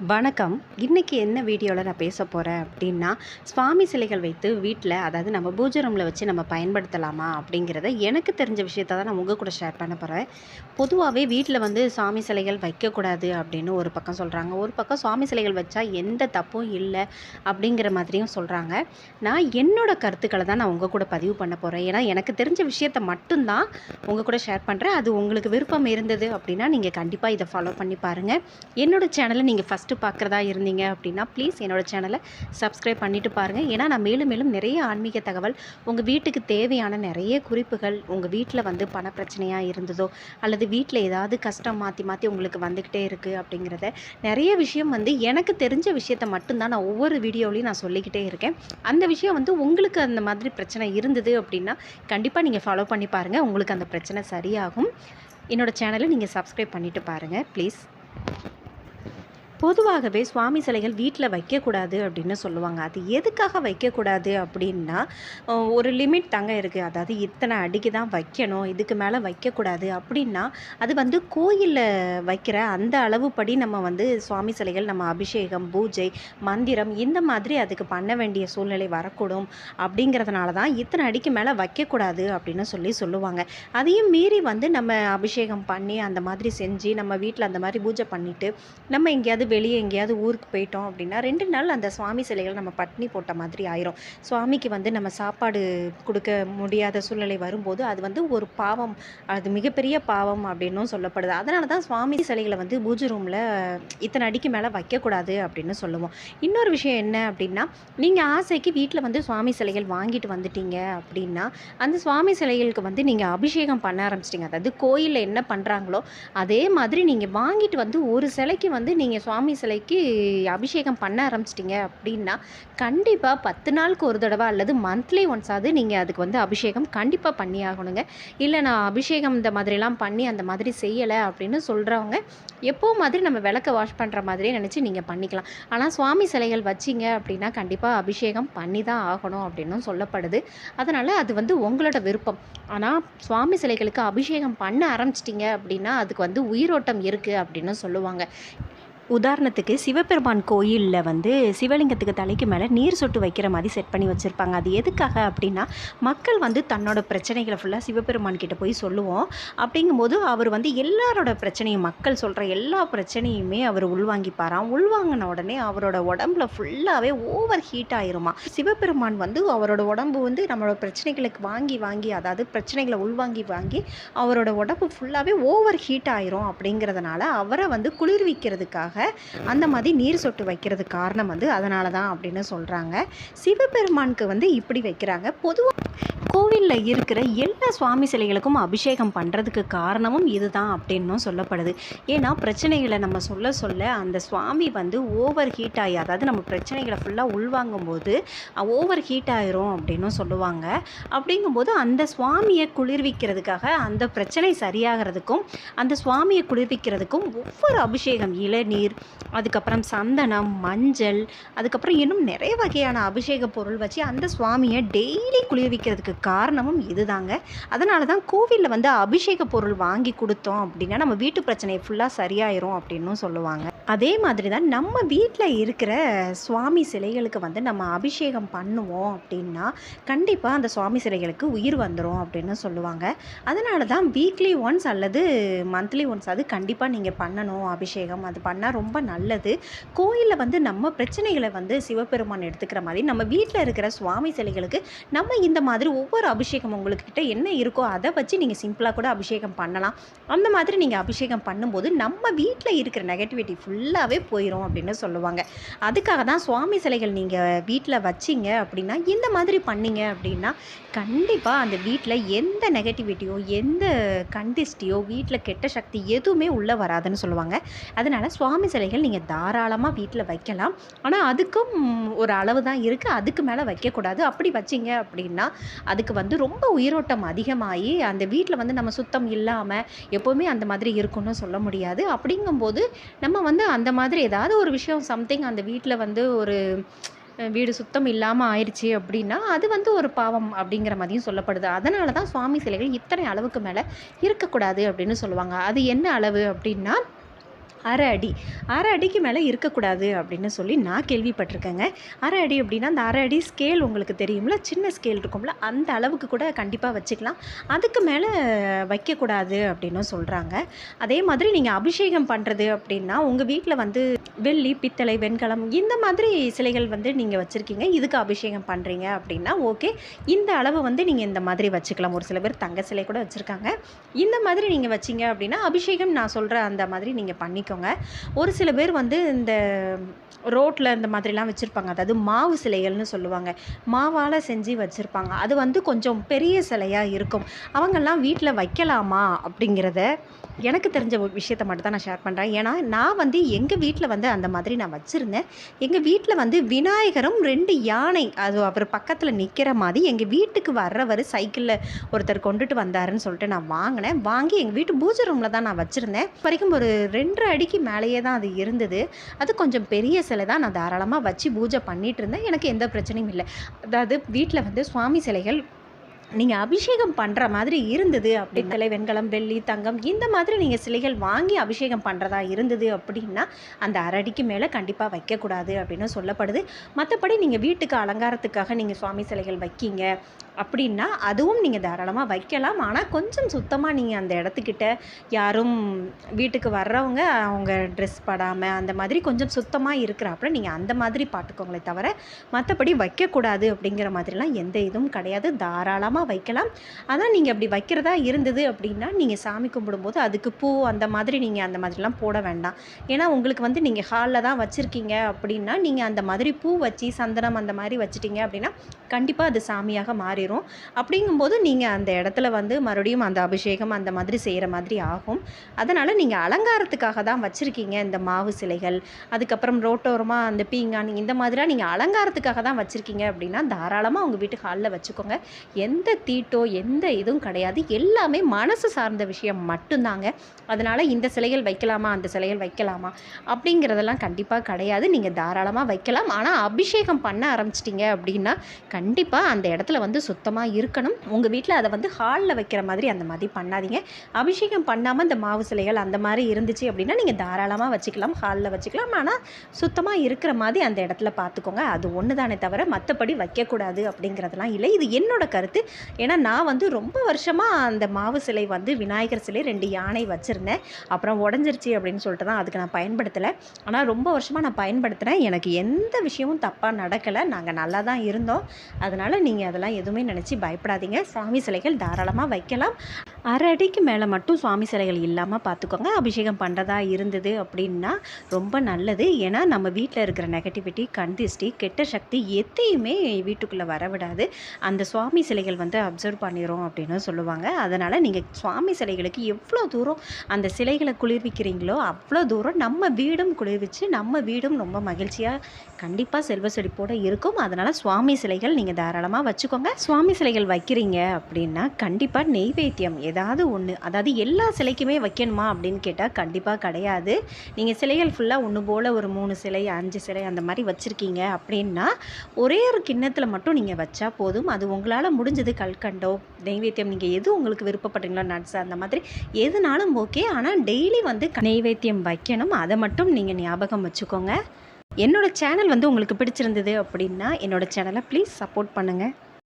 வணக்கம். இன்றைக்கி என்ன வீடியோவில் நான் பேச போகிறேன் அப்படின்னா சுவாமி சிலைகள் வைத்து வீட்டில் அதாவது நம்ம பூஜை ரூமில் வச்சு நம்ம பயன்படுத்தலாமா அப்படிங்கிறத எனக்கு தெரிஞ்ச விஷயத்த தான் நான் உங்கள் கூட ஷேர் பண்ண போகிறேன் பொதுவாகவே வீட்டில் வந்து சுவாமி சிலைகள் வைக்கக்கூடாது அப்படின்னு ஒரு பக்கம் சொல்கிறாங்க ஒரு பக்கம் சுவாமி சிலைகள் வச்சா எந்த தப்பும் இல்லை அப்படிங்கிற மாதிரியும் சொல்கிறாங்க நான் என்னோட கருத்துக்களை தான் நான் உங்கள் கூட பதிவு பண்ண போகிறேன் ஏன்னா எனக்கு தெரிஞ்ச விஷயத்த மட்டும்தான் உங்கள் கூட ஷேர் பண்ணுறேன் அது உங்களுக்கு விருப்பம் இருந்தது அப்படின்னா நீங்கள் கண்டிப்பாக இதை ஃபாலோ பண்ணி பாருங்கள் என்னோடய சேனலை நீங்கள் ஃபஸ்ட் ஃபஸ்ட்டு பார்க்குறதா இருந்தீங்க அப்படின்னா ப்ளீஸ் என்னோட சேனலை சப்ஸ்கிரைப் பண்ணிவிட்டு பாருங்கள் ஏன்னா நான் மேலும் மேலும் நிறைய ஆன்மீக தகவல் உங்கள் வீட்டுக்கு தேவையான நிறைய குறிப்புகள் உங்கள் வீட்டில் வந்து பண பிரச்சனையாக இருந்ததோ அல்லது வீட்டில் ஏதாவது கஷ்டம் மாற்றி மாற்றி உங்களுக்கு வந்துக்கிட்டே இருக்குது அப்படிங்கிறத நிறைய விஷயம் வந்து எனக்கு தெரிஞ்ச விஷயத்த மட்டும்தான் நான் ஒவ்வொரு வீடியோலையும் நான் சொல்லிக்கிட்டே இருக்கேன். அந்த விஷயம் வந்து உங்களுக்கு அந்த மாதிரி பிரச்சனை இருந்தது அப்படின்னா கண்டிப்பாக நீங்கள் ஃபாலோ பண்ணி பாருங்கள் உங்களுக்கு அந்த பிரச்சனை சரியாகும். என்னோட சேனலை நீங்கள் சப்ஸ்கிரைப் பண்ணிவிட்டு பாருங்கள் ப்ளீஸ் பொதுவாகவே சுவாமி சிலைகள் வீட்டில் வைக்கக்கூடாது அப்படின்னு சொல்லுவாங்க. அது எதுக்காக வைக்கக்கூடாது அப்படின்னா ஒரு லிமிட் தாங்க இருக்குது அதாவது இத்தனை அடிக்கு தான் வைக்கணும் இதுக்கு மேலே வைக்கக்கூடாது அப்படின்னா அது வந்து கோயிலில் வைக்கிற அந்த அளவுப்படி நம்ம வந்து சுவாமி சிலைகள் நம்ம அபிஷேகம் பூஜை மந்திரம் இந்த மாதிரி அதுக்கு பண்ண வேண்டிய சூழ்நிலை வரக்கூடும் அப்படிங்கிறதுனால தான் இத்தனை அடிக்கு மேலே வைக்கக்கூடாது அப்படின்னு சொல்லி சொல்லுவாங்க. அதையும் மீறி வந்து நம்ம அபிஷேகம் பண்ணி அந்த மாதிரி செஞ்சு நம்ம வீட்டில் அந்த மாதிரி பூஜை பண்ணிவிட்டு நம்ம எங்கேயாவது வெளியே எங்கேயாவது ஊருக்கு போயிட்டோம் அப்படின்னா ரெண்டு நாள் அந்த சுவாமி சிலைகள் நம்ம பட்னி போட்ட மாதிரி ஆயிரும். சுவாமிக்கு வந்து நம்ம சாப்பாடு கொடுக்க முடியாத சூழ்நிலை வரும்போது அது வந்து ஒரு பாவம். அது மிகப்பெரிய பாவம் அப்படின்னும் சொல்லப்படுது. அதனால தான் சுவாமி சிலைகளை வந்து பூஜை ரூமில் இத்தனை அடிக்கு மேலே வைக்கக்கூடாது அப்படின்னு சொல்லுவோம். இன்னொரு விஷயம் என்ன அப்படின்னா நீங்கள் ஆசைக்கு வீட்டில் வந்து சுவாமி சிலைகள் வாங்கிட்டு வந்துட்டீங்க அப்படின்னா அந்த சுவாமி சிலைகளுக்கு வந்து நீங்கள் அபிஷேகம் பண்ண ஆரம்பிச்சிட்டிங்க. அதாவது கோயிலில் என்ன பண்ணுறாங்களோ அதே மாதிரி நீங்கள் வாங்கிட்டு வந்து ஒரு சிலைக்கு வந்து நீங்கள் சுவாமி சிலைக்கு அபிஷேகம் பண்ண ஆரம்பிச்சிட்டிங்க அப்படின்னா கண்டிப்பாக பத்து நாளுக்கு ஒரு தடவை அல்லது மந்த்லி ஒன்ஸாவது நீங்கள் அதுக்கு வந்து அபிஷேகம் கண்டிப்பாக பண்ணி ஆகணுங்க. இல்லை நான் அபிஷேகம் இந்த மாதிரிலாம் பண்ணி அந்த மாதிரி செய்யலை அப்படின்னு சொல்கிறவங்க எப்போ மாதிரி நம்ம விளக்க வாஷ் பண்ணுற மாதிரியே நினச்சி நீங்கள் பண்ணிக்கலாம். ஆனால் சுவாமி சிலைகள் வச்சிங்க அப்படின்னா கண்டிப்பாக அபிஷேகம் பண்ணி தான் ஆகணும் அப்படின்னும் சொல்லப்படுது. அதனால் அது வந்து உங்களோட விருப்பம். ஆனால் சுவாமி சிலைகளுக்கு அபிஷேகம் பண்ண ஆரம்பிச்சிட்டிங்க அப்படின்னா அதுக்கு வந்து உயிரோட்டம் இருக்குது அப்படின்னு சொல்லுவாங்க. உதாரணத்துக்கு சிவபெருமான் கோயிலில் வந்து சிவலிங்கத்துக்கு தலைக்கு மேலே நீர் சொட்டு வைக்கிற மாதிரி செட் பண்ணி வச்சுருப்பாங்க. அது எதுக்காக அப்படின்னா மக்கள் வந்து தன்னோட பிரச்சனைகளை ஃபுல்லாக சிவபெருமான் கிட்ட போய் சொல்லுவோம். அப்படிங்கும்போது அவர் வந்து எல்லாரோட பிரச்சனையும் மக்கள் சொல்கிற எல்லா பிரச்சனையுமே அவர் உள்வாங்கிப்பாராம். உள்வாங்கின உடனே அவரோட உடம்புல ஃபுல்லாகவே ஓவர் ஹீட் ஆயிருமா சிவபெருமான் வந்து அவரோட உடம்பு வந்து நம்மளோட பிரச்சனைகளுக்கு வாங்கி வாங்கி அதாவது பிரச்சனைகளை உள்வாங்கி வாங்கி அவரோட உடம்பு ஃபுல்லாகவே ஓவர் ஹீட் ஆயிரும் அப்படிங்கிறதுனால அவரை வந்து குளிர்விக்கிறதுக்காக அந்த மாதிரி நீர் சொட்டு வைக்கிறது காரணம் வந்து அதனால தான் அப்படின்னு சொல்கிறாங்க சிவபெருமானுக்கு வந்து இப்படி வைக்கிறாங்க. பொதுவாக கோவிலில் இருக்கிற எல்லா சுவாமி சிலைகளுக்கும் அபிஷேகம் பண்ணுறதுக்கு காரணமும் இதுதான் அப்படின்னும் சொல்லப்படுது. ஏன்னா பிரச்சனைகளை நம்ம சொல்ல சொல்ல அந்த சுவாமி வந்து ஓவர் ஹீட் ஆகி அதாவது நம்ம பிரச்சனைகளை ஃபுல்லாக உள்வாங்கும் போது ஓவர் ஹீட் ஆயிரும் அப்படின்னும் சொல்லுவாங்க. அப்படிங்கும்போது அந்த சுவாமியை குளிர்விக்கிறதுக்காக அந்த பிரச்சனை சரியாகிறதுக்கும் அந்த சுவாமியை குளிர்விக்கிறதுக்கும் ஒவ்வொரு அபிஷேகம் இளநீர் அதுக்கப்புறம் சந்தனம் மஞ்சள் அதுக்கப்புறம் இன்னும் நிறைய வகையான அபிஷேக பொருள் வச்சு அந்த சுவாமியை டெய்லி குளிர்விக்கிறதுக்கு காரணமும் இதுதாங்க. அதனால தான் கோவிலில் வந்து அபிஷேக பொருள் வாங்கி கொடுத்தோம் அப்படின்னா நம்ம வீட்டு பிரச்சனை ஃபுல்லாக சரியாயிரும் அப்படின்னும் சொல்லுவாங்க. அதே மாதிரி தான் நம்ம வீட்டில் இருக்கிற சுவாமி சிலைகளுக்கு வந்து நம்ம அபிஷேகம் பண்ணுவோம் அப்படின்னா கண்டிப்பாக அந்த சுவாமி சிலைகளுக்கு உயிர் வந்துடும் அப்படின்னு சொல்லுவாங்க. அதனால தான் வீக்லி ஒன்ஸ் அல்லது மந்த்லி ஒன்ஸ் அது கண்டிப்பாக நீங்கள் பண்ணணும் அபிஷேகம். அது பண்ணால் ரொம்ப நல்லது. கோயிலில் வந்து நம்ம பிரச்சனைகளை வந்து சிவபெருமான் எடுத்துக்கிற மாதிரி நம்ம வீட்டில் இருக்கிற சுவாமி சிலைகளுக்கு நம்ம இந்த மாதிரி ஒவ்வொரு அபிஷேகம் உங்கள்கிட்ட என்ன இருக்கோ அதை வச்சு நீங்கள் சிம்பிளாக கூட அபிஷேகம் பண்ணலாம். அந்த மாதிரி நீங்கள் அபிஷேகம் பண்ணும்போது நம்ம வீட்டில் இருக்கிற நெகட்டிவிட்டி ஃபுல்லாகவே போயிடும் அப்படின்னு சொல்லுவாங்க. அதுக்காக தான் சுவாமி சிலைகள் நீங்கள் வீட்டில் வச்சிங்க அப்படின்னா இந்த மாதிரி பண்ணீங்க அப்படின்னா கண்டிப்பாக அந்த வீட்டில் எந்த நெகட்டிவிட்டியோ எந்த கண்டிஸ்டியோ வீட்டில் கெட்ட சக்தி எதுவுமே உள்ளே வராதுன்னு சொல்லுவாங்க. அதனால் சுவாமி சிலைகள் நீங்கள் தாராளமாக வீட்டில் வைக்கலாம். ஆனால் அதுக்கும் ஒரு அளவு தான் இருக்குது அதுக்கு மேலே வைக்கக்கூடாது. அப்படி வச்சிங்க அப்படின்னா அதுக்கு வந்து ரொம்ப உயிரோட்டம் அதிகமாகி அந்த வீட்டில் வந்து நம்ம சுத்தம் இல்லாமல் எப்போவுமே அந்த மாதிரி இருக்கும்னு சொல்ல முடியாது. அப்படிங்கும்போது நம்ம வந்து அந்த மாதிரி ஏதாவது ஒரு விஷயம் சம்திங் அந்த வீட்டில் வந்து ஒரு வீடு சுத்தம் இல்லாமல் ஆயிடுச்சு அப்படின்னா அது வந்து ஒரு பாவம் அப்படிங்கிற மாதிரியும் சொல்லப்படுது. அதனால தான் சுவாமி சிலைகள் இத்தனை அளவுக்கு மேலே இருக்கக்கூடாது அப்படின்னு சொல்லுவாங்க. அது என்ன அளவு அப்படின்னா அரை அடி. அரை அடிக்கு மேலே இருக்கக்கூடாது அப்படின்னு சொல்லி நான் கேள்விப்பட்டிருக்கேங்க. அரை அடி அப்படின்னா அந்த அரை அடி ஸ்கேல் உங்களுக்கு தெரியும்ல? சின்ன ஸ்கேல் இருக்கும்ல? அந்த அளவுக்கு கூட கண்டிப்பாக வச்சுக்கலாம். அதுக்கு மேலே வைக்கக்கூடாது அப்படின்னு சொல்கிறாங்க அதே மாதிரி நீங்கள் அபிஷேகம் பண்ணுறது அப்படின்னா உங்கள் வீட்டில் வந்து வெள்ளி பித்தளை வெண்கலம் இந்த மாதிரி சிலைகள் வந்து நீங்கள் வச்சுருக்கீங்க. இதுக்கு அபிஷேகம் பண்ணுறீங்க அப்படின்னா ஓகே. இந்த அளவு வந்து நீங்கள் இந்த மாதிரி வச்சுக்கலாம். ஒரு சில பேர் தங்க சிலை கூட வச்சுருக்காங்க. இந்த மாதிரி நீங்கள் வச்சீங்க அப்படின்னா அபிஷேகம் நான் சொல்கிற அந்த மாதிரி நீங்கள் பண்ணிக்கோங்க. ஒரு சில பேர் வந்து இந்த ரோட்டில் இந்த மாதிரிலாம் வச்சுருப்பாங்க. அதாவது மாவு சிலைகள்னு சொல்லுவாங்க. மாவால் செஞ்சு வச்சுருப்பாங்க. அது வந்து கொஞ்சம் பெரிய சிலையாக இருக்கும். அவங்கெல்லாம் வீட்டில் வைக்கலாமா அப்படிங்கிறத எனக்கு தெரிஞ்ச ஒரு விஷயத்த மட்டும் தான் நான் ஷேர் பண்ணுறேன் ஏன்னா நான் வந்து எங்கள் வீட்டில் வந்து அந்த மாதிரி நான் வச்சுருந்தேன். எங்கள் வீட்டில் வந்து விநாயகரும் ரெண்டு யானை அது அவர் பக்கத்தில் நிற்கிற மாதிரி எங்கள் வீட்டுக்கு வர்றவர் சைக்கிளில் ஒருத்தர் கொண்டுட்டு வந்தாருன்னு சொல்லிட்டு நான் வாங்கினேன். வாங்கி எங்கள் வீட்டு பூஜை ரூமில் தான் நான் வச்சுருந்தேன். வரைக்கும் ஒரு ரெண்டரை அடிக்கு மேலேயே தான் அது இருந்தது. அது கொஞ்சம் பெரிய சிலை தான் நான் தாராளமாக வச்சு பூஜை பண்ணிட்டு இருந்தேன். எனக்கு எந்த பிரச்சனையும் இல்லை. அதாவது வீட்டில் வந்து சுவாமி சிலைகள் நீங்கள் அபிஷேகம் பண்ணுற மாதிரி இருந்தது பித்தளை வெண்கலம் வெள்ளி தங்கம் இந்த மாதிரி நீங்கள் சிலைகள் வாங்கி அபிஷேகம் பண்ணுறதா இருந்தது அப்படின்னா அந்த அரடிக்கு மேலே கண்டிப்பாக வைக்கக்கூடாது அப்படின்னு சொல்லப்படுது. மற்றபடி நீங்கள் வீட்டுக்கு அலங்காரத்துக்காக நீங்கள் சுவாமி சிலைகள் வைக்கீங்க. அப்படின்னா அதுவும் நீங்கள் தாராளமாக வைக்கலாம். ஆனால் கொஞ்சம் சுத்தமாக நீங்கள் அந்த இடத்துக்கிட்ட யாரும் வீட்டுக்கு வர்றவங்க அவங்க ட்ரெஸ் படாமல் அந்த மாதிரி கொஞ்சம் சுத்தமாக இருக்கிறாப்புல நீங்கள் அந்த மாதிரி பார்த்துக்கோங்களே தவிர மற்றபடி வைக்கக்கூடாது அப்படிங்கிற மாதிரிலாம் எந்த இதுவும் கிடையாது. தாராளமாக வைக்கலாம். ஆனால் நீங்கள் அப்படி வைக்கிறதா இருந்தது அப்படின்னா நீங்கள் சாமி கும்பிடும்போது அதுக்கு பூ அந்த மாதிரி நீங்கள் அந்த மாதிரிலாம் போட வேண்டாம். ஏன்னா உங்களுக்கு வந்து நீங்கள் ஹாலில் தான் வச்சுருக்கீங்க அப்படின்னா நீங்கள் அந்த மாதிரி பூ வச்சு சந்தனம் அந்த மாதிரி வச்சுட்டீங்க அப்படின்னா கண்டிப்பாக அது சாமியாக மாறிடும் அப்படிங்கும்போது நீங்கள் அந்த இடத்துல வந்து மறுபடியும் அந்த அபிஷேகம் அந்த மாதிரி செய்கிற மாதிரி ஆகும். அதனால் நீங்கள் அலங்காரத்துக்காக தான் வச்சுருக்கீங்க இந்த மாவு சிலைகள். அதுக்கப்புறம் ரோட்டோரமாக அந்த பீங்கான் இந்த மாதிரிலாம் நீங்கள் அலங்காரத்துக்காக தான் வச்சுருக்கீங்க அப்படின்னா தாராளமாக உங்கள் வீட்டு ஹாலில் வச்சுக்கோங்க. எந்த தீட்டோ எந்த இதுவும் கிடையாது. எல்லாமே மனசு சார்ந்த விஷயம் மட்டும்தாங்க. அதனால் இந்த சிலைகள் வைக்கலாமா அந்த சிலைகள் வைக்கலாமா அப்படிங்கிறதெல்லாம் கண்டிப்பாக கிடையாது. நீங்கள் தாராளமாக வைக்கலாம். ஆனால் அபிஷேகம் பண்ண ஆரம்பிச்சிட்டிங்க அப்படின்னா கண்டிப்பாக அந்த இடத்துல வந்து சுத்தமாக இருக்கணும். உங்கள் வீட்டில் அதை வந்து ஹாலில் வைக்கிற மாதிரி அந்த மாதிரி பண்ணாதீங்க. அபிஷேகம் பண்ணாமல் இந்த மாவு சிலைகள் அந்த மாதிரி இருந்துச்சு அப்படின்னா நீங்கள் தாராளமாக வச்சுக்கலாம் ஹாலில் வச்சுக்கலாம். ஆனால் சுத்தமாக இருக்கிற மாதிரி அந்த இடத்துல பார்த்துக்கோங்க அது ஒன்று தானே தவிர மற்றபடி வைக்கக்கூடாது அப்படிங்கிறதெல்லாம் இல்லை. இது என்னோட கருத்து. ஏன்னா நான் வந்து ரொம்ப வருஷமாக அந்த மாவு சிலை வந்து விநாயகர் சிலை ரெண்டு யானை வச்சுருந்தேன். அப்புறம் உடஞ்சிருச்சு அப்படின்னு சொல்லிட்டு தான் அதுக்கு நான் பயன்படுத்தலை. ஆனால் ரொம்ப வருஷமாக நான் பயன்படுத்துகிறேன் எனக்கு எந்த விஷயமும் தப்பாக நடக்கலை. நாங்கள் நல்லா தான் இருந்தோம். அதனால் நீங்கள் அதெல்லாம் எதுவுமே நினச்சி பயப்படாதீங்க. சாமி சிலைகள் தாராளமாக வைக்கலாம். அரை அடிக்கு மேலே மட்டும் சுவாமி சிலைகள் இல்லாமல் பார்த்துக்கோங்க அபிஷேகம் பண்ணுறதா இருந்தது அப்படின்னா ரொம்ப நல்லது. ஏன்னா நம்ம வீட்டில் இருக்கிற நெகட்டிவிட்டி கண்டிஸ்டி கெட்ட சக்தி எதையுமே வீட்டுக்குள்ளே வரவிடாது. அந்த சுவாமி சிலைகள் வந்து அப்சர்வ் பண்ணிடும் அப்படின்னு சொல்லுவாங்க. அதனால் நீங்கள் சுவாமி சிலைகளுக்கு எவ்வளோ தூரம் அந்த சிலைகளை குளிர்விக்கிறீங்களோ அவ்வளோ தூரம் நம்ம வீடும் குளிர்விச்சு நம்ம வீடும் ரொம்ப மகிழ்ச்சியாக கண்டிப்பாக செல்வ செழிப்போடு இருக்கும். அதனால் சுவாமி சிலைகள் நீங்கள் தாராளமாக வச்சுக்கோங்க. சுவாமி சிலைகள் வைக்கிறீங்க அப்படின்னா கண்டிப்பாக நெய்வேத்தியம் ஏதாவது ஒன்று அதாவது எல்லா சிலைக்குமே வைக்கணுமா அப்படின்னு கேட்டால் கண்டிப்பாக கிடையாது. நீங்கள் சிலைகள் ஃபுல்லாக ஒன்று போல் ஒரு மூணு சிலை அஞ்சு சிலை அந்த மாதிரி வச்சுருக்கீங்க அப்படின்னா ஒரே ஒரு கிண்ணத்தில் மட்டும் நீங்கள் வச்சா போதும். அது உங்களால் முடிஞ்சது கல்கண்டோ நெய்வேத்தியம் நீங்கள் எது உங்களுக்கு விருப்பப்படுறீங்களோ நட்ஸ் அந்த மாதிரி எதுனாலும் ஓகே ஆனால் டெய்லி வந்து நெய்வேத்தியம் வைக்கணும். அதை மட்டும் நீங்கள் ஞாபகம் வச்சுக்கோங்க. என்னோடய சேனல் வந்து உங்களுக்கு பிடிச்சிருந்தது அப்படின்னா என்னோடய சேனலை ப்ளீஸ் சப்போர்ட் பண்ணுங்கள்